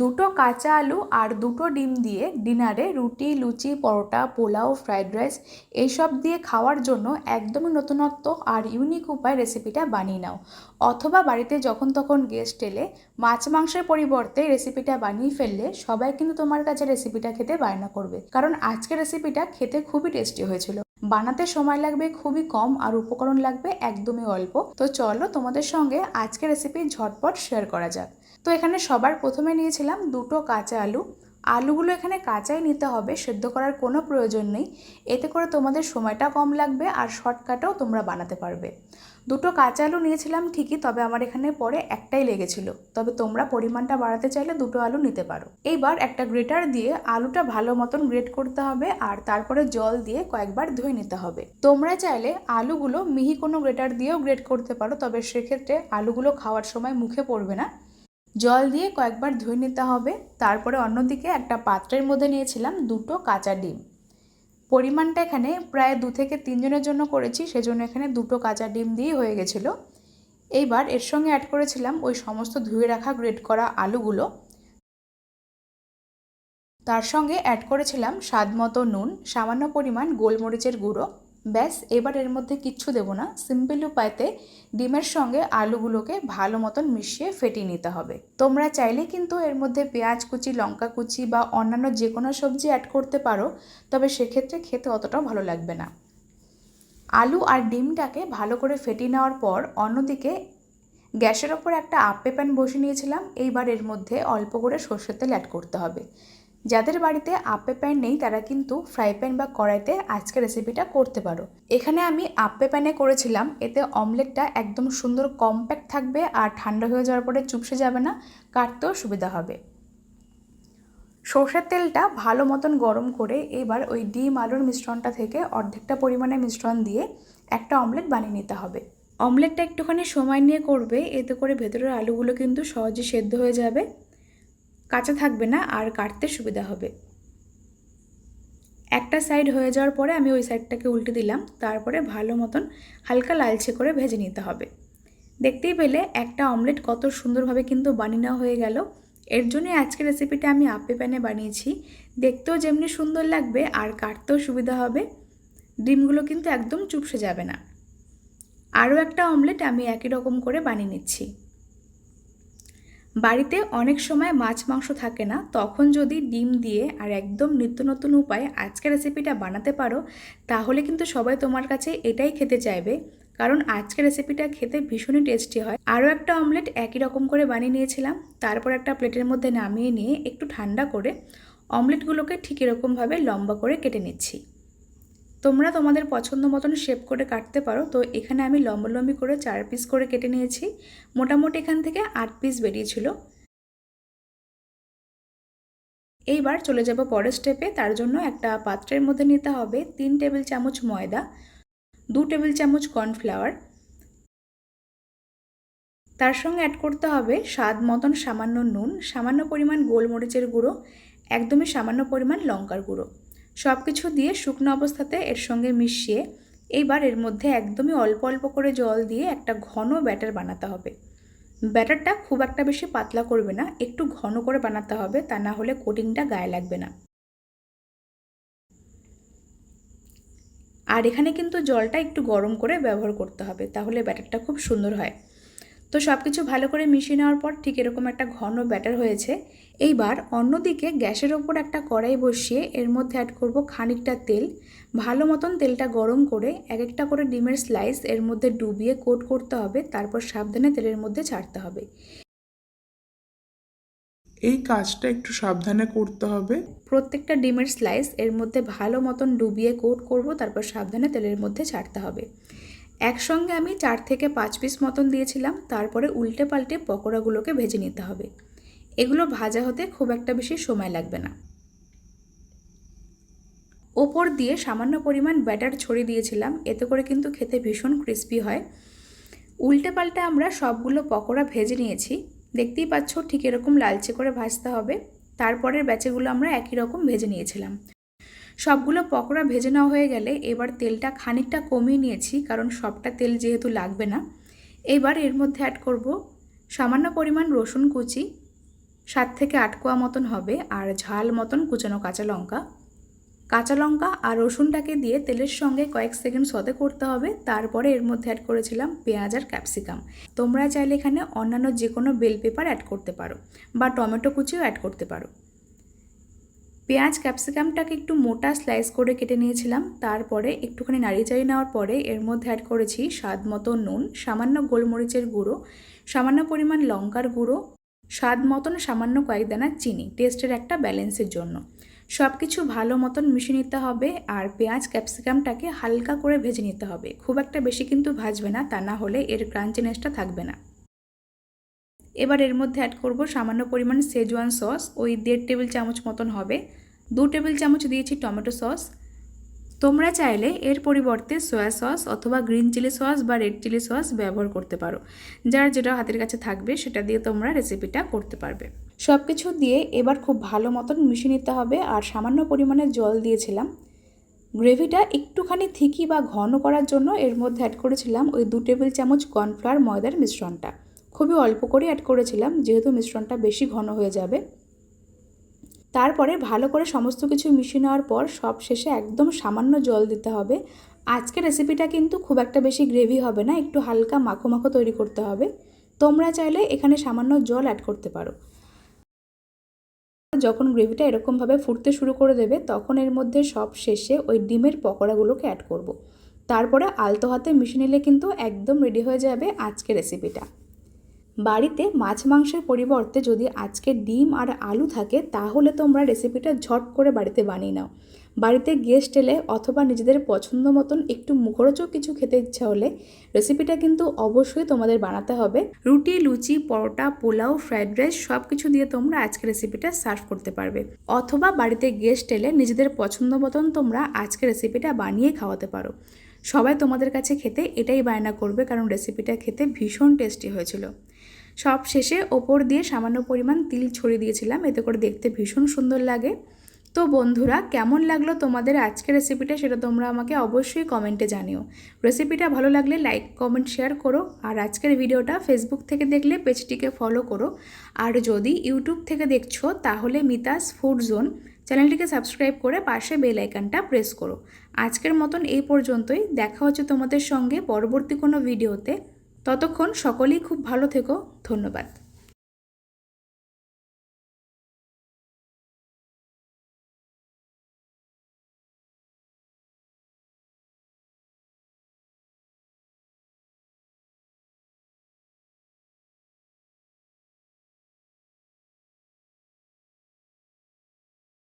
দুটো কাঁচা আলু আর দুটো ডিম দিয়ে ডিনারে রুটি, লুচি, পরোটা, পোলাও, ফ্রাইড রাইস এইসব দিয়ে খাওয়ার জন্য একদমই নতুনত্ব আর ইউনিক উপায় রেসিপিটা বানিয়ে নাও। অথবা বাড়িতে যখন তখন গেস্ট এলে মাছ মাংসের পরিবর্তে রেসিপিটা বানিয়ে ফেললে সবাই কিন্তু তোমার কাছে রেসিপিটা খেতে বায়না করবে। কারণ আজকের রেসিপিটা খেতে খুবই টেস্টি হয়েছিল। বানাতে সময় লাগবে খুবই কম আর উপকরণ লাগবে একদমই অল্প। তো চলো তোমাদের সঙ্গে আজকের রেসিপি ঝটপট শেয়ার করা যাক। তো এখানে সবার প্রথমে নিয়েছিলাম দুটো কাঁচা আলু। আলুগুলো এখানে কাঁচাই নিতে হবে, সেদ্ধ করার কোনো প্রয়োজন নেই। এতে করে তোমাদের সময়টা কম লাগবে আর শর্টকাটেও তোমরা বানাতে পারবে। দুটো কাঁচা আলু নিয়েছিলাম ঠিকই, তবে আমার এখানে পরে একটাই লেগেছিল। তবে তোমরা পরিমাণটা বাড়াতে চাইলে দুটো আলু নিতে পারো। এইবার একটা গ্রেটার দিয়ে আলুটা ভালো মতন গ্রেট করতে হবে আর তারপরে জল দিয়ে কয়েকবার ধুয়ে নিতে হবে। তোমরা চাইলে আলুগুলো মিহি কোনো গ্রেটার দিয়েও গ্রেট করতে পারো, তবে সেক্ষেত্রে আলুগুলো খাওয়ার সময় মুখে পড়বে না। জল দিয়ে কয়েকবার ধুয়ে নিতে হবে। তারপরে অন্যদিকে একটা পাত্রের মধ্যে নিয়েছিলাম দুটো কাঁচা ডিম। পরিমাণটা এখানে প্রায় দু থেকে তিনজনের জন্য করেছি, সেজন্য এখানে দুটো কাঁচা ডিম দিয়েই হয়ে গেছিল। এইবার এর সঙ্গে অ্যাড করেছিলাম ওই সমস্ত ধুয়ে রাখা গ্রেট করা আলুগুলো। তার সঙ্গে অ্যাড করেছিলাম স্বাদ মতো নুন, সামান্য পরিমাণ গোলমরিচের গুঁড়ো। ব্যাস, এবার এর মধ্যে কিচ্ছু দেবো না। সিম্পল উপায়তে ডিমের সঙ্গে আলুগুলোকে ভালো মতন মিশিয়ে ফেটিয়ে নিতে হবে। তোমরা চাইলে কিন্তু এর মধ্যে পেঁয়াজ কুচি, লঙ্কা কুচি বা অন্যান্য যে কোনো সবজি অ্যাড করতে পারো, তবে সেক্ষেত্রে খেতে অতটাও ভালো লাগবে না। আলু আর ডিমটাকে ভালো করে ফেটিয়ে নেওয়ার পর অন্যদিকে গ্যাসের ওপর একটা আপে প্যান বসে নিয়েছিলাম। এইবার এর মধ্যে অল্প করে সর্ষের তেল অ্যাড করতে হবে। যাদের বাড়িতে আপে প্যান নেই, তারা কিন্তু ফ্রাই প্যান বা কড়াইতে আজকে রেসিপিটা করতে পারো। এখানে আমি আপে প্যানে করেছিলাম, এতে অমলেটটা একদম সুন্দর কম্প্যাক্ট থাকবে আর ঠান্ডা হয়ে যাওয়ার পরে চুপসে যাবে না, কাটতেও সুবিধা হবে। সর্ষের তেলটা ভালো মতন গরম করে এবার ওই ডিম আলুর মিশ্রণটা থেকে অর্ধেকটা পরিমাণে মিশ্রণ দিয়ে একটা অমলেট বানিয়ে নিতে হবে। অমলেটটা একটুখানি সময় নিয়ে করবে, এতে করে ভেতরের আলুগুলো কিন্তু সহজে সেদ্ধ হয়ে যাবে। কাঁচা থাকবে না আর কাটতে সুবিধা হবে। একটা সাইড হয়ে যাওয়ার পরে আমি ওই সাইডটাকে উল্টে দিলাম, তারপরে ভালো মতন হালকা লালচে করে ভেজে নিতে হবে। দেখতেই পেলে একটা অমলেট কত সুন্দরভাবে কিন্তু বানিয়ে হয়ে গেল। এর জন্যই আজকের রেসিপিটা আমি আপে প্যানে বানিয়েছি। দেখতেও যেমনি সুন্দর লাগবে আর কাটতেও সুবিধা হবে। ডিমগুলো কিন্তু একদম চুপসে যাবে না। আরও একটা অমলেট আমি একই রকম করে বানিয়ে নিচ্ছি। বাড়িতে অনেক সময় মাছ, মাংস থাকে না, তখন যদি ডিম দিয়ে আর একদম নিত্য নতুন উপায়ে আজকের রেসিপিটা বানাতে পারো, তাহলে কিন্তু সবাই তোমার কাছে এটাই খেতে চাইবে। কারণ আজকের রেসিপিটা খেতে ভীষণই টেস্টি হয়। আরও একটা অমলেট একই রকম করে বানিয়ে নিয়েছিলাম। তারপর একটা প্লেটের মধ্যে নামিয়ে নিয়ে একটু ঠান্ডা করে অমলেটগুলোকে ঠিক এরকমভাবে লম্বা করে কেটে নিচ্ছি। তোমরা তোমাদের পছন্দ মতন শেপ করে কাটতে পারো। তো এখানে আমি লম্বলম্বি করে চার পিস করে কেটে নিয়েছি। মোটামুটি এখান থেকে আট পিস বেরিয়েছিল। এইবার চলে যাব পরের স্টেপে তার জন্য একটা পাত্রের মধ্যে নিতে হবে তিন টেবিল চামচ ময়দা, দু টেবিল চামচ কর্নফ্লাওয়ার তার সঙ্গে অ্যাড করতে হবে স্বাদ মতন সামান্য নুন, সামান্য পরিমাণ গোলমরিচের গুঁড়ো, একদমই সামান্য পরিমাণ লঙ্কার গুঁড়ো। সব কিছু দিয়ে শুকনো অবস্থাতে এর সঙ্গে মিশিয়ে এইবার এর মধ্যে একদমই অল্প অল্প করে জল দিয়ে একটা ঘন ব্যাটার বানাতে হবে। ব্যাটারটা খুব একটা বেশি পাতলা করবে না, একটু ঘন করে বানাতে হবে, তা না হলে কোটিংটা গায়ে লাগবে না। আর এখানে কিন্তু জলটা একটু গরম করে ব্যবহার করতে হবে, তাহলে ব্যাটারটা খুব সুন্দর হয়। তো সব কিছু ভালো করে মিশিয়ে নেওয়ার পর ঠিক এরকম একটা ঘন ব্যাটার হয়েছে। এইবার অন্যদিকে গ্যাসের ওপর একটা কড়াই বসিয়ে এর মধ্যে অ্যাড করব খানিকটা তেল। ভালো মতন তেলটা গরম করে এক একটা করে ডিমের স্লাইস এর মধ্যে ডুবিয়ে কোট করতে হবে তারপর সাবধানে তেলের মধ্যে ছাড়তে হবে। এই কাজটা একটু সাবধানে করতে হবে। প্রত্যেকটা ডিমের স্লাইস এর মধ্যে ভালো মতন ডুবিয়ে কোট করব তারপর সাবধানে তেলের মধ্যে ছাড়তে হবে। একসঙ্গে আমি চার থেকে পাঁচ পিস মতন দিয়েছিলাম, তারপরে উল্টে পাল্টে পকোড়াগুলোকে ভেজে নিতে হবে। এগুলো ভাজা হতে খুব একটা বেশি সময় লাগবে না। ওপর দিয়ে সামান্য পরিমাণ ব্যাটার ছড়িয়ে দিয়েছিলাম, এতে করে কিন্তু খেতে ভীষণ ক্রিস্পি হয়। উল্টে পাল্টে আমরা সবগুলো পকোড়া ভেজে নিয়েছি। দেখতেই পাচ্ছ ঠিক এরকম লালচে করে ভাজতে হবে। তারপরের ব্যাচেগুলো আমরা একই রকম ভেজে নিয়েছিলাম। সবগুলো পকোড়া ভেজে নেওয়া হয়ে গেলে এবার তেলটা খানিকটা কমিয়ে নিয়েছি, কারণ সবটা তেল যেহেতু লাগবে না। এবার এর মধ্যে অ্যাড করব সামান্য পরিমাণ রসুন কুচি, সাত থেকে আট কোয়া মতন হবে, আর ঝাল মতন কুচানো কাঁচা লঙ্কা। কাঁচা লঙ্কা আর রসুনটাকে দিয়ে তেলের সঙ্গে কয়েক সেকেন্ড সতে করতে হবে, তারপরে এর মধ্যে অ্যাড করেছিলাম পেঁয়াজ আর ক্যাপসিকাম। তোমরা চাইলে এখানে অন্যান্য যে কোনো বেল পেপার অ্যাড করতে পারো, বা টমেটো কুচিও অ্যাড করতে পারো। পেঁয়াজ ক্যাপসিকামটাকে একটু মোটা স্লাইস করে কেটে নিয়েছিলাম, তারপরে একটুখানি নাড়িয়ে চাড়িয়ে নেওয়ার পরে এর মধ্যে অ্যাড করেছি স্বাদ মতো নুন, সামান্য গোলমরিচের গুঁড়ো, সামান্য পরিমাণ লঙ্কার গুঁড়ো, স্বাদ মতন সামান্য কয়েক দানা চিনি টেস্টের একটা ব্যালেন্সের জন্য। সব কিছু ভালো মতন মিশিয়ে নিতে হবে আর পেঁয়াজ ক্যাপসিকামটাকে হালকা করে ভেজে নিতে হবে। খুব একটা বেশি কিন্তু ভাজবে না, তা না হলে এর ক্রাঞ্চিনেসটা থাকবে না। এবার এর মধ্যে অ্যাড করব সামান্য পরিমাণ সেজওয়ান সস ওই দেড় টেবিল চামচ মতন হবে। দু টেবিল চামচ দিয়েছি টমেটো সস তোমরা চাইলে এর পরিবর্তে সয়া সস অথবা গ্রিন চিলি সস বা রেড চিলি সস ব্যবহার করতে পারো। যার যেটা হাতের কাছে থাকবে সেটা দিয়ে তোমরা রেসিপিটা করতে পারবে। সব কিছু দিয়ে এবার খুব ভালো মতন মিশিয়ে নিতে হবে আর সামান্য পরিমাণে জল দিয়েছিলাম। গ্রেভিটা একটুখানি থিকি বা ঘন করার জন্য এর মধ্যে অ্যাড করেছিলাম ওই দু টেবিল চামচ কর্নফ্লাওয়ার ময়দার মিশ্রণটা। খুবই অল্প করে অ্যাড করেছিলাম, যেহেতু মিশ্রণটা বেশি ঘন হয়ে যাবে। তারপরে ভালো করে সমস্ত কিছু মিশিয়ে নেওয়ার পর সব শেষে একদম সামান্য জল দিতে হবে। আজকে রেসিপিটা কিন্তু খুব একটা বেশি গ্রেভি হবে না, একটু হালকা মাখো মাখো তৈরি করতে হবে। তোমরা চাইলে এখানে সামান্য জল অ্যাড করতে পারো। যখন গ্রেভিটা এরকমভাবে ফুটতে শুরু করে দেবে, তখন এর মধ্যে সব শেষে ওই ডিমের পকোড়াগুলোকে অ্যাড করব। তারপরে আলতো হাতে মিশিয়ে নিলে কিন্তু একদম রেডি হয়ে যাবে আজকের রেসিপিটা বাড়িতে মাছ মাংসের পরিবর্তে যদি আজকে ডিম আর আলু থাকে, তাহলে তোমরা রেসিপিটা ঝট করে বাড়িতে বানিয়ে নাও। বাড়িতে গেস্ট এলে অথবা নিজেদের পছন্দ মতন একটু মুখরোচক কিছু খেতে ইচ্ছা হলে রেসিপিটা কিন্তু অবশ্যই তোমাদের বানাতে হবে। রুটি, লুচি, পরোটা, পোলাও ফ্রাইড রাইস সব কিছু দিয়ে তোমরা আজকে রেসিপিটা সার্ভ করতে পারবে। অথবা বাড়িতে গেস্ট এলে নিজেদের পছন্দ মতন তোমরা আজকে রেসিপিটা বানিয়ে খাওয়াতে পারো। সবাই তোমাদের কাছে খেতে এটাই বায়না করবে, কারণ রেসিপিটা খেতে ভীষণ টেস্টি হয়েছিল। সব শেষে ওপর দিয়ে সামান্য পরিমাণ তিল ছড়িয়ে দিয়েছিলাম, এতে করে দেখতে ভীষণ সুন্দর লাগে। তো বন্ধুরা, কেমন লাগল তোমাদের আজকের রেসিপিটা সেটা তোমরা আমাকে অবশ্যই কমেন্টে জানিও। রেসিপিটা ভালো লাগলে লাইক কমেন্ট শেয়ার করো, আর আজকের ভিডিওটা ফেসবুক থেকে দেখলে পেজটিকে ফলো করো। আর যদি ইউটিউব থেকে দেখছ, তাহলে মিতাস ফুড জোন চ্যানেলটিকে সাবস্ক্রাইব করে পাশে বেল আইকনটা প্রেস করো। আজকের মতন এই পর্যন্তই, দেখা হচ্ছে তোমাদের সঙ্গে পরবর্তী কোনো ভিডিওতে ততক্ষণ সকলেই খুব ভালো থেকো ধন্যবাদ।